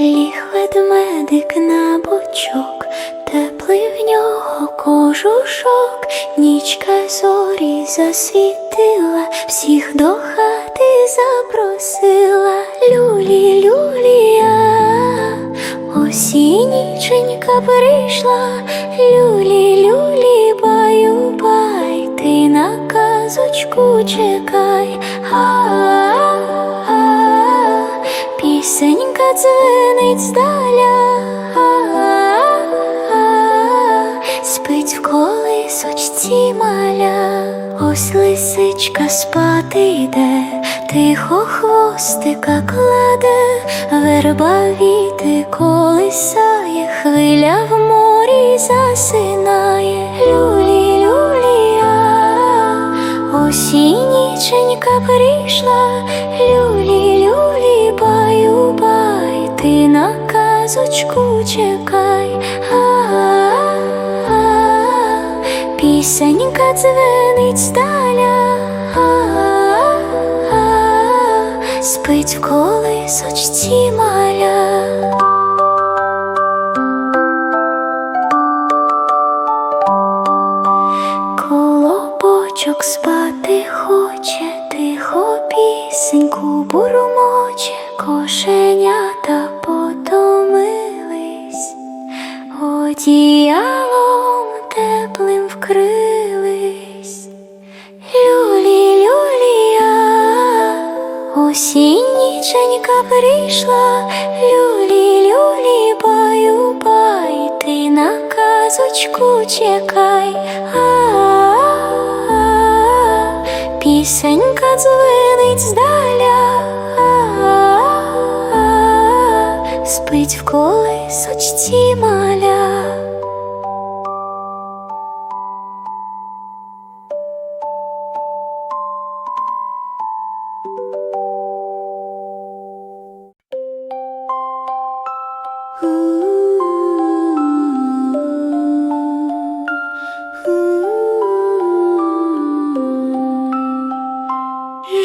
ведмедик на бочок, теплий в нього кожушок, нічка зорі засвітила, всіх до хати запросила. Люлі, люлія, осінніченька прийшла, люлі, люлі, баю, бай, ти на казочку чекай. А-а-а, Пісенька дзвенить здаля, спить в колисочці маля, ось лисичка спати йде, тихо хвостика кладе, верба віти колисає, хвиля в морі засинає, люлі, люлія, осінніченька прийшла, казочку чекай. А-а-а, Пісенька дзвенить здаля, А-а-а, спить в колисочці маля. Колобочок спати хоче, тихо пісеньку бурмоче, кошенята одіялом теплим вкрились. Люлі, люлія, осінніченька прийшла, люлі, люлі, баю, бай, ти на казочку чекай. А-а-а, Пісенька дзвенить здаля, спить в колисочці маля.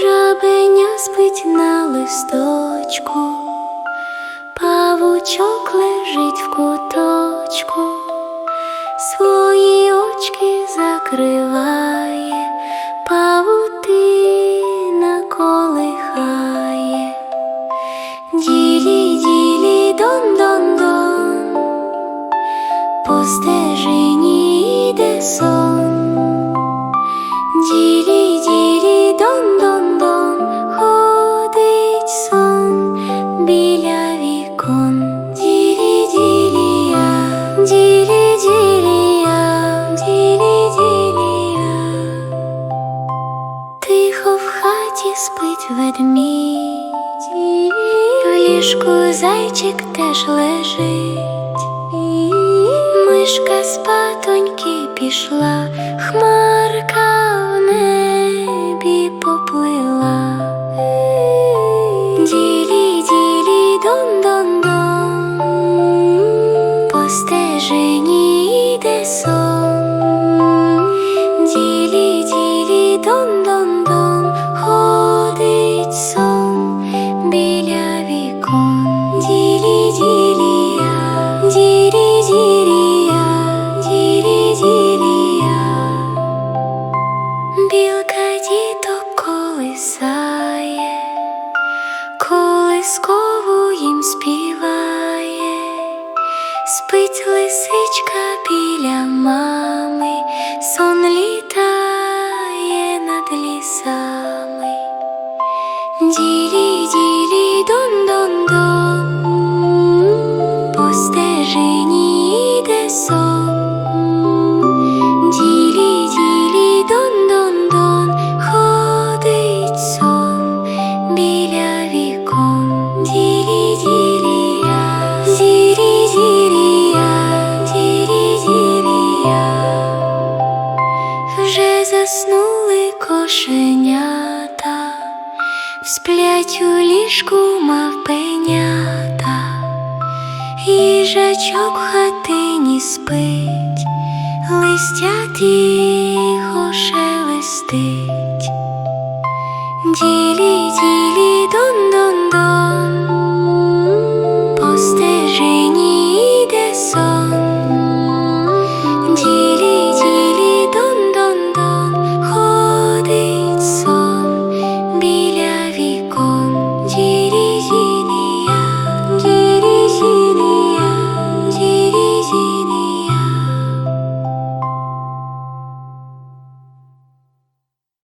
Жабеня спить на листочку, павучок лежить в куточку, свої очки закриває, павутина колихає. Ділі, ділі, дон, дон, дон, по стежині йде сон. Тихо в хаті спить ведмідь, в ліжку зайчик теж лежить. Мишка з патоньки пішла, хмарка в небі поплила. Ділі, ділі, дон, ділі, ділія. Білка діток колисає, колискову їм співає, спить лисичка біля мами, сон літає над лісами. Ділі, ділі, дон, дон, дон, Сплять у ліжку мавпенята, їжачок в хатині спить, листя тихо шелестить.